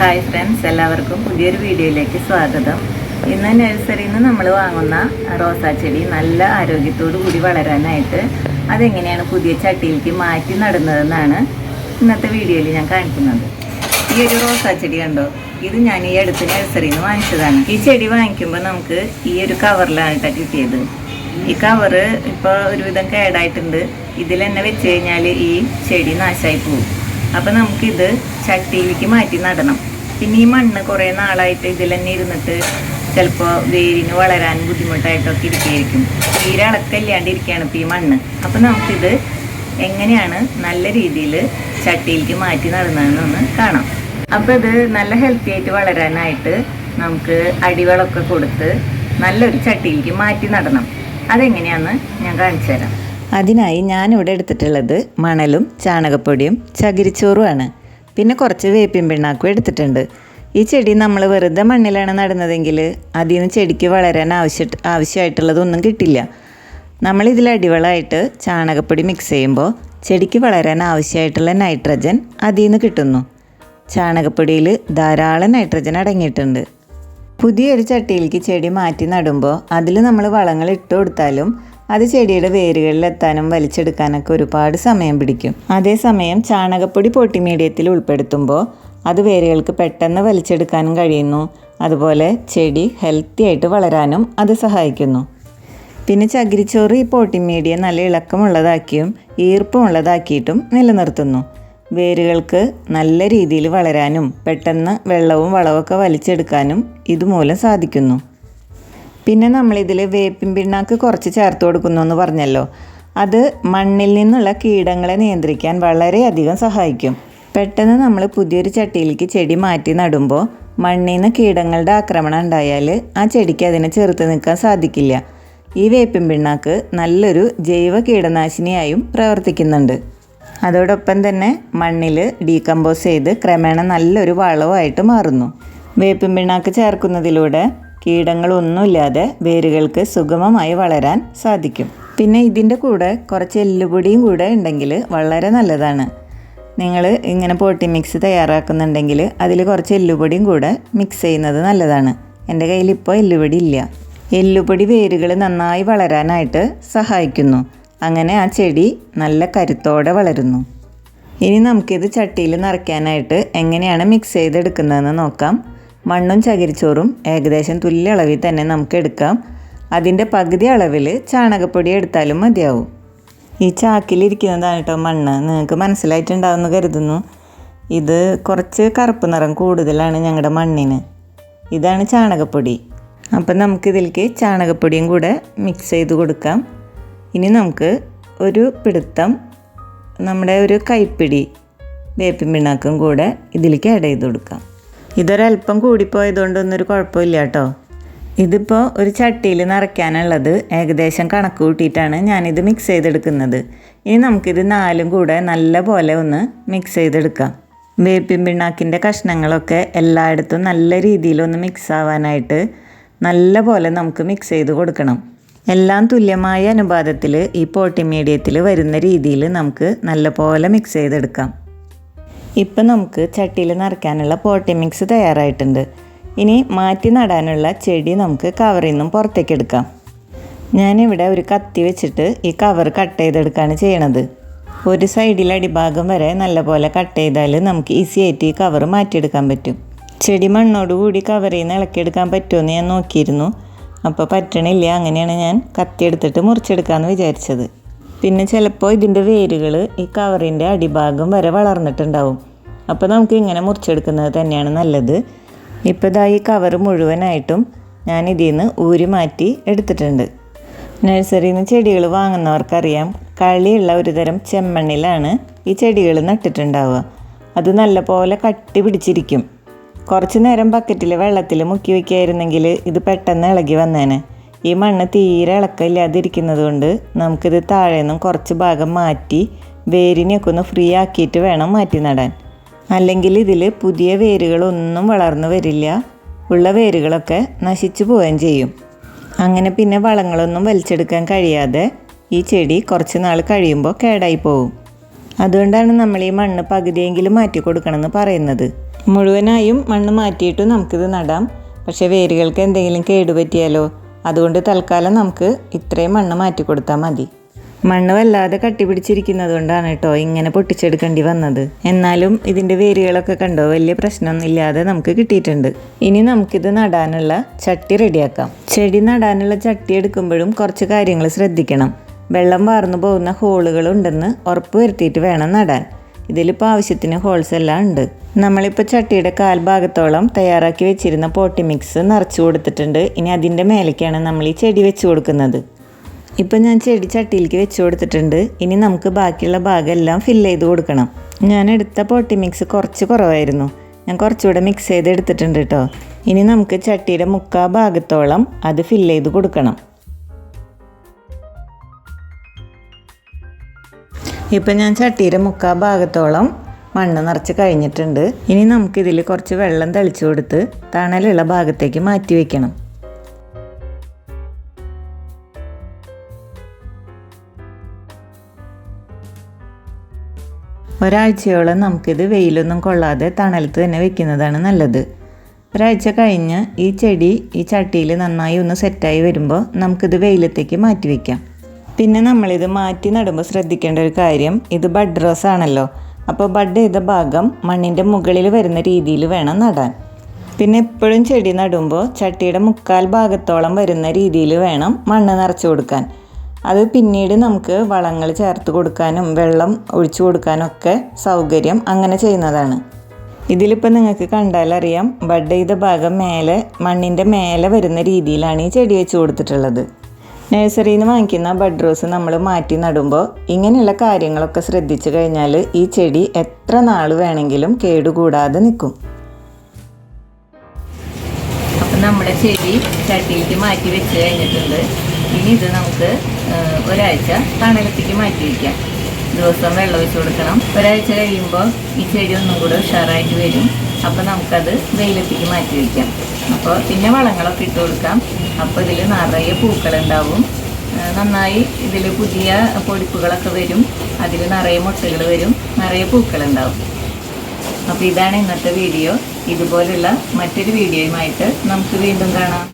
Hi friends എല്ലാവർക്കും പുതിയൊരു വീഡിയോയിലേക്ക് സ്വാഗതം. ഇന്ന് നഴ്സറിയിൽ നിന്ന് നമ്മൾ വാങ്ങുന്ന റോസാ ചെടി നല്ല ആരോഗ്യത്തോടു കൂടി വളരാനായിട്ട് അതെങ്ങനെയാണ് പുതിയ ചട്ടിയിലേക്ക് മാറ്റി നടുന്നതെന്നാണ് ഇന്നത്തെ വീഡിയോയിൽ ഞാൻ കാണിക്കുന്നത്. ഈ ഒരു റോസാ ചെടി കണ്ടോ? ഇത് ഞാൻ ഈ അടുത്ത് നഴ്സറിയിൽ നിന്ന് വാങ്ങിച്ചതാണ്. ഈ ചെടി വാങ്ങിക്കുമ്പോൾ നമുക്ക് ഈ ഒരു കവറിലാണ് കേട്ടോ കിട്ടിയത്. ഈ കവറ് ഇപ്പോൾ ഒരുവിധം കേടായിട്ടുണ്ട്. ഇതിൽ തന്നെ വെച്ച് കഴിഞ്ഞാൽ ഈ ചെടി നാശമായി പോകും. അപ്പം നമുക്കിത് ചട്ടിയിലേക്ക് മാറ്റി നടണം. പിന്നെ ഈ മണ്ണ് കുറേ നാളായിട്ട് ഇതിൽ തന്നെ ഇരുന്നിട്ട് ചിലപ്പോൾ വേരിന് വളരാൻ ബുദ്ധിമുട്ടായിട്ടൊക്കെ ഇരിക്കുകയായിരിക്കും തീരെ അളക്കല്ലാണ്ടിരിക്കുകയാണ് ഇപ്പോൾ ഈ മണ്ണ്. അപ്പം നമുക്കിത് എങ്ങനെയാണ് നല്ല രീതിയിൽ ചട്ടിയിലേക്ക് മാറ്റി നടന്നതെന്നൊന്ന് കാണാം. അപ്പോൾ ഇത് നല്ല ഹെൽത്തി ആയിട്ട് വളരാനായിട്ട് നമുക്ക് അടിവളമൊക്കെ കൊടുത്ത് നല്ലൊരു ചട്ടിയിലേക്ക് മാറ്റി നടണം. അതെങ്ങനെയാണെന്ന് ഞാൻ കാണിച്ചു തരാം. അതിനായി ഞാനിവിടെ എടുത്തിട്ടുള്ളത് മണലും ചാണകപ്പൊടിയും ചകിരിച്ചോറുമാണ്. പിന്നെ കുറച്ച് വേപ്പിൻ പിണ്ണാക്കും എടുത്തിട്ടുണ്ട്. ഈ ചെടി നമ്മൾ വെറുതെ മണ്ണിലാണ് നടുന്നതെങ്കിൽ അതിൽ നിന്ന് ചെടിക്ക് വളരാൻ ആവശ്യ ആവശ്യമായിട്ടുള്ളതൊന്നും കിട്ടില്ല. നമ്മളിതിൽ അടിവളമായിട്ട് ചാണകപ്പൊടി മിക്സ് ചെയ്യുമ്പോൾ ചെടിക്ക് വളരാൻ ആവശ്യമായിട്ടുള്ള നൈട്രജൻ അതിൽ നിന്ന് കിട്ടുന്നു. ചാണകപ്പൊടിയിൽ ധാരാളം നൈട്രജൻ അടങ്ങിയിട്ടുണ്ട്. പുതിയൊരു ചട്ടിയിലേക്ക് ചെടി മാറ്റി നടുമ്പോൾ അതിൽ നമ്മൾ വളങ്ങൾ ഇട്ട് കൊടുത്താലും അത് ചെടിയുടെ വേരുകളിൽ എത്താനും വലിച്ചെടുക്കാനൊക്കെ ഒരുപാട് സമയം പിടിക്കും. അതേസമയം ചാണകപ്പൊടി പൊട്ടി മീഡിയത്തിൽ ഉൾപ്പെടുത്തുമ്പോൾ അത് വേരുകൾക്ക് പെട്ടെന്ന് വലിച്ചെടുക്കാനും കഴിയുന്നു. അതുപോലെ ചെടി ഹെൽത്തി ആയിട്ട് വളരാനും അത് സഹായിക്കുന്നു. പിന്നെ ചകിരിച്ചോറ് ഈ പോട്ടി മീഡിയ നല്ല ഇളക്കമുള്ളതാക്കിയും ഈർപ്പമുള്ളതാക്കിയിട്ടും നിലനിർത്തുന്നു. വേരുകൾക്ക് നല്ല രീതിയിൽ വളരാനും പെട്ടെന്ന് വെള്ളവും വളവുമൊക്കെ വലിച്ചെടുക്കാനും ഇതുമൂലം സാധിക്കുന്നു. പിന്നെ നമ്മളിതിൽ വേപ്പിൻ പിണ്ണാക്ക് കുറച്ച് ചേർത്ത് കൊടുക്കുന്നു എന്ന് പറഞ്ഞല്ലോ. അത് മണ്ണിൽ നിന്നുള്ള കീടങ്ങളെ നിയന്ത്രിക്കാൻ വളരെയധികം സഹായിക്കും. പെട്ടെന്ന് നമ്മൾ പുതിയൊരു ചട്ടിയിലേക്ക് ചെടി മാറ്റി നടുമ്പോൾ മണ്ണിൽ നിന്ന് കീടങ്ങളുടെ ആക്രമണം ഉണ്ടായാൽ ആ ചെടിക്ക് അതിനെ ചെറുത്ത് നിൽക്കാൻ സാധിക്കില്ല. ഈ വേപ്പിൻ പിണ്ണാക്ക് നല്ലൊരു ജൈവ കീടനാശിനിയായും പ്രവർത്തിക്കുന്നുണ്ട്. അതോടൊപ്പം തന്നെ മണ്ണിൽ ഡീകമ്പോസ് ചെയ്ത് ക്രമേണ നല്ലൊരു വളമായിട്ട് മാറുന്നു. വേപ്പിൻ പിണ്ണാക്ക് ചേർക്കുന്നതിലൂടെ കീടങ്ങളൊന്നുമില്ലാതെ വേരുകൾക്ക് സുഗമമായി വളരാൻ സാധിക്കും. പിന്നെ ഇതിന്റെ കൂടെ കുറച്ച് എല്ലുപൊടിയും കൂടെ ഉണ്ടെങ്കിൽ വളരെ നല്ലതാണ്. നിങ്ങൾ ഇങ്ങനെ പോട്ടി മിക്സ് തയ്യാറാക്കുന്നുണ്ടെങ്കിൽ അതിൽ കുറച്ച് എല്ലുപൊടിയും കൂടെ മിക്സ് ചെയ്യുന്നത് നല്ലതാണ്. എന്റെ കയ്യിൽ ഇപ്പോൾ എല്ലുപൊടി ഇല്ല. എല്ലുപൊടി വേരുകൾ നന്നായി വളരാനായിട്ട് സഹായിക്കുന്നു. അങ്ങനെ ആ ചെടി നല്ല കരുത്തോടെ വളരുന്നു. ഇനി നമുക്കിത് ചട്ടിയിൽ നിറയ്ക്കാനായിട്ട് എങ്ങനെയാണ് മിക്സ് ചെയ്തെടുക്കുന്നതെന്ന് നോക്കാം. മണ്ണും ചകിരിച്ചോറും ഏകദേശം തുല്യ അളവിൽ തന്നെ നമുക്ക് എടുക്കാം. അതിന്റെ പകുതി അളവിൽ ചാണകപ്പൊടി എടുത്താലും മതിയാവും. ഈ ചാക്കിലിരിക്കുന്നതാണ് കേട്ടോ മണ്ണ്. നിങ്ങൾക്ക് മനസ്സിലായിട്ടുണ്ടാവുമെന്ന് കരുതുന്നു. ഇത് കുറച്ച് കറുപ്പ് നിറം കൂടുതലാണ് ഞങ്ങളുടെ മണ്ണിന്. ഇതാണ് ചാണകപ്പൊടി. അപ്പം നമുക്കിതിലേക്ക് ചാണകപ്പൊടിയും കൂടെ മിക്സ് ചെയ്ത് കൊടുക്കാം. ഇനി നമുക്ക് ഒരു പിടുത്തം നമ്മുടെ ഒരു കൈപ്പിടി വേപ്പിൻ പിണ്ണാക്കും കൂടെ ഇതിലേക്ക് ആഡ് ചെയ്ത് കൊടുക്കാം. ഇതൊരല്പം കൂടിപ്പോയതുകൊണ്ടൊന്നൊരു കുഴപ്പമില്ല കേട്ടോ. ഇതിപ്പോൾ ഒരു ചട്ടിയിൽ നിറയ്ക്കാനുള്ളത് ഏകദേശം കണക്ക് കൂട്ടിയിട്ടാണ് ഞാനിത് മിക്സ് ചെയ്തെടുക്കുന്നത്. ഇനി നമുക്കിത് നാലും കൂടെ നല്ല പോലെ ഒന്ന് മിക്സ് ചെയ്തെടുക്കാം. വേപ്പിൻ പിണ്ണാക്കിന്റെ കഷ്ണങ്ങളൊക്കെ എല്ലായിടത്തും നല്ല രീതിയിലൊന്ന് മിക്സ് ആവാനായിട്ട് നല്ല പോലെ നമുക്ക് മിക്സ് ചെയ്ത് കൊടുക്കണം. എല്ലാം തുല്യമായ അനുപാതത്തിൽ ഈ പോട്ടി മീഡിയത്തിൽ വരുന്ന രീതിയിൽ നമുക്ക് നല്ല പോലെ മിക്സ് ചെയ്തെടുക്കാം. ഇപ്പം നമുക്ക് ചട്ടിയിൽ നിറയ്ക്കാനുള്ള പോട്ടി മിക്സ് തയ്യാറായിട്ടുണ്ട്. ഇനി മാറ്റി നടാനുള്ള ചെടി നമുക്ക് കവറിൽ നിന്നും പുറത്തേക്ക് എടുക്കാം. ഞാനിവിടെ ഒരു കത്തി വെച്ചിട്ട് ഈ കവർ കട്ട് ചെയ്തെടുക്കുകയാണ് ചെയ്യണത്. ഒരു സൈഡിൽ അടിഭാഗം വരെ നല്ലപോലെ കട്ട് ചെയ്താൽ നമുക്ക് ഈസി ആയിട്ട് ഈ കവർ മാറ്റിയെടുക്കാൻ പറ്റും. ചെടി മണ്ണോടുകൂടി കവറിൽ നിന്ന് ഇളക്കിയെടുക്കാൻ പറ്റുമെന്ന് ഞാൻ നോക്കിയിരുന്നു. അപ്പോൾ പറ്റണില്ല അങ്ങനെയാണ് ഞാൻ കത്തി എടുത്തിട്ട് മുറിച്ചെടുക്കാമെന്ന് വിചാരിച്ചത്. പിന്നെ ചിലപ്പോൾ ഇതിന്റെ വേരുകൾ ഈ കവറിന്റെ അടിഭാഗം വരെ വളർന്നിട്ടുണ്ടാവും. അപ്പോൾ നമുക്ക് ഇങ്ങനെ മുറിച്ചെടുക്കുന്നത് തന്നെയാണ് നല്ലത്. ഇപ്പോൾ ഇതാ ഈ കവർ മുഴുവനായിട്ടും ഞാൻ ഇതിൽ നിന്ന് ഊരി മാറ്റി എടുത്തിട്ടുണ്ട്. നഴ്സറിയിൽ നിന്ന് ചെടികൾ വാങ്ങുന്നവർക്കറിയാം കളിയുള്ള ഒരു തരം ചെമ്മണ്ണിലാണ് ഈ ചെടികൾ നട്ടിട്ടുണ്ടാവുക. അത് നല്ലപോലെ കട്ടി പിടിച്ചിരിക്കും. കുറച്ച് നേരം ബക്കറ്റിൽ വെള്ളത്തിൽ മുക്കി വയ്ക്കായിരുന്നെങ്കിൽ ഇത് പെട്ടെന്ന് ഇളകി വന്നേനെ. ഈ മണ്ണ് തീരെ ഇളക്കമില്ലാതിരിക്കുന്നത് കൊണ്ട് നമുക്കിത് താഴെ നിന്നും കുറച്ച് ഭാഗം മാറ്റി വേരിനെയൊക്കെ ഒന്ന് ഫ്രീ ആക്കിയിട്ട് വേണം മാറ്റി നടാൻ. അല്ലെങ്കിൽ ഇതിൽ പുതിയ വേരുകളൊന്നും വളർന്നു വരില്ല. ഉള്ള വേരുകളൊക്കെ നശിച്ചു പോവുകയും ചെയ്യും. അങ്ങനെ പിന്നെ വളങ്ങളൊന്നും വലിച്ചെടുക്കാൻ കഴിയാതെ ഈ ചെടി കുറച്ച് നാൾ കഴിയുമ്പോൾ കേടായി പോവും. അതുകൊണ്ടാണ് നമ്മൾ ഈ മണ്ണ് പകുതിയെങ്കിലും മാറ്റി കൊടുക്കണമെന്ന് പറയുന്നത്. മുഴുവനായും മണ്ണ് മാറ്റിയിട്ട് നമുക്കിത് നടാം. പക്ഷേ വേരുകൾക്ക് എന്തെങ്കിലും കേടുപറ്റിയാലോ? അതുകൊണ്ട് തൽക്കാലം നമുക്ക് ഇത്രയും മണ്ണ് മാറ്റി കൊടുത്താൽ മതി. മണ്ണ് വല്ലാതെ കട്ടിപിടിച്ചിരിക്കുന്നത് കൊണ്ടാണ് കേട്ടോ ഇങ്ങനെ പൊട്ടിച്ചെടുക്കേണ്ടി വന്നത്. എന്നാലും ഇതിന്റെ വേരുകളൊക്കെ കണ്ടോ? വലിയ പ്രശ്നമൊന്നുമില്ലാതെ നമുക്ക് കിട്ടിയിട്ടുണ്ട്. ഇനി നമുക്കിത് നടാനുള്ള ചട്ടി റെഡിയാക്കാം. ചെടി നടാനുള്ള ചട്ടി എടുക്കുമ്പോഴും കുറച്ച് കാര്യങ്ങൾ ശ്രദ്ധിക്കണം. വെള്ളം വാർന്നു പോകുന്ന ഹോളുകൾ ഉണ്ടെന്ന് ഉറപ്പ് വരുത്തിയിട്ട് വേണം നടാൻ. ഇതിലിപ്പോൾ ആവശ്യത്തിന് ഹോൾസ് എല്ലാം ഉണ്ട്. നമ്മളിപ്പോൾ ചട്ടിയുടെ കാൽഭാഗത്തോളം തയ്യാറാക്കി വെച്ചിരുന്ന പോട്ടി മിക്സ് നിറച്ചു കൊടുത്തിട്ടുണ്ട്. ഇനി അതിന്റെ മേലേക്കാണ് നമ്മൾ ഈ ചെടി വെച്ച് കൊടുക്കുന്നത്. ഇപ്പം ഞാൻ ചെടി ചട്ടിയിലേക്ക് വെച്ച് കൊടുത്തിട്ടുണ്ട്. ഇനി നമുക്ക് ബാക്കിയുള്ള ഭാഗമെല്ലാം ഫില്ല് ചെയ്ത് കൊടുക്കണം. ഞാൻ എടുത്ത പൊട്ടി മിക്സ് കുറച്ച് കുറവായിരുന്നു. ഞാൻ കുറച്ചുകൂടെ മിക്സ് ചെയ്ത് എടുത്തിട്ടുണ്ട് കേട്ടോ ഇനി നമുക്ക് ചട്ടിയുടെ മുക്കാ ഭാഗത്തോളം അത് ഫില്ല് ചെയ്ത് കൊടുക്കണം. ഇപ്പം ഞാൻ ചട്ടിയുടെ മുക്കാ ഭാഗത്തോളം മണ്ണ് നിറച്ച് കഴിഞ്ഞിട്ടുണ്ട്. ഇനി നമുക്കിതിൽ കുറച്ച് വെള്ളം തളിച്ചു കൊടുത്ത് തണലുള്ള ഭാഗത്തേക്ക് മാറ്റി വയ്ക്കണം ഒരാഴ്ചയോളം നമുക്കിത് വെയിലൊന്നും കൊള്ളാതെ തണലത്ത് തന്നെ വെക്കുന്നതാണ് നല്ലത്. ഒരാഴ്ച കഴിഞ്ഞ് ഈ ചെടി ഈ ചട്ടിയിൽ നന്നായി ഒന്ന് സെറ്റായി വരുമ്പോൾ നമുക്കിത് വെയിലത്തേക്ക് മാറ്റി വയ്ക്കാം പിന്നെ നമ്മളിത് മാറ്റി നടുമ്പോൾ ശ്രദ്ധിക്കേണ്ട ഒരു കാര്യം ഇത് ബഡ് റോസ് ആണല്ലോ. അപ്പോൾ ബഡ് ചെയ്ത ഭാഗം മണ്ണിന്റെ മുകളിൽ വരുന്ന രീതിയിൽ വേണം നടാൻ. പിന്നെ എപ്പോഴും ചെടി നടുമ്പോൾ ചട്ടിയുടെ മുക്കാൽ ഭാഗത്തോളം വരുന്ന രീതിയിൽ വേണം മണ്ണ് നിറച്ചു കൊടുക്കാൻ. അത് പിന്നീട് നമുക്ക് വളങ്ങൾ ചേർത്ത് കൊടുക്കാനും വെള്ളം ഒഴിച്ചു കൊടുക്കാനും ഒക്കെ സൗകര്യം അങ്ങനെ ചെയ്യുന്നതാണ്. ഇതിലിപ്പോൾ നിങ്ങൾക്ക് കണ്ടാലറിയാം ബഡ് ചെയ്ത ഭാഗം മേലെ മണ്ണിന്റെ മേലെ വരുന്ന രീതിയിലാണ് ഈ ചെടി വെച്ച് കൊടുത്തിട്ടുള്ളത്. നഴ്സറിയിൽ നിന്ന് വാങ്ങിക്കുന്ന ബഡ് റോസ് നമ്മൾ മാറ്റി നടുമ്പോൾ ഇങ്ങനെയുള്ള കാര്യങ്ങളൊക്കെ ശ്രദ്ധിച്ചു കഴിഞ്ഞാൽ ഈ ചെടി എത്ര നാൾ വേണമെങ്കിലും കേടുകൂടാതെ നിൽക്കും. അപ്പം നമ്മുടെ ചെടി ചട്ടിയിലേക്ക് മാറ്റി വെച്ച് കഴിഞ്ഞിട്ടുണ്ട്. ഇനി ഇത് നമുക്ക് ഒരാഴ്ച തണലത്തേക്ക് മാറ്റി വയ്ക്കാം ദിവസം വെള്ളം ഒഴിച്ച് കൊടുക്കണം. ഒരാഴ്ച കഴിയുമ്പോൾ ഈ ചെടി ഒന്നും കൂടെ ഉഷാറായിട്ട് വരും. അപ്പോൾ നമുക്കത് വെയിലത്തേക്ക് മാറ്റി വയ്ക്കാം അപ്പോൾ പിന്നെ വളങ്ങളൊക്കെ ഇട്ട് കൊടുക്കാം. അപ്പോൾ ഇതിൽ നിറയെ പൂക്കളുണ്ടാവും നന്നായി ഇതിൽ പുതിയ പൊടിപ്പുകളൊക്കെ വരും. അതിൽ നിറയെ മുട്ടകൾ വരും. നിറയെ പൂക്കളുണ്ടാവും അപ്പോൾ ഇതാണ് ഇന്നത്തെ വീഡിയോ. ഇതുപോലുള്ള മറ്റൊരു വീഡിയോയുമായിട്ട് നമുക്ക് വീണ്ടും കാണാം.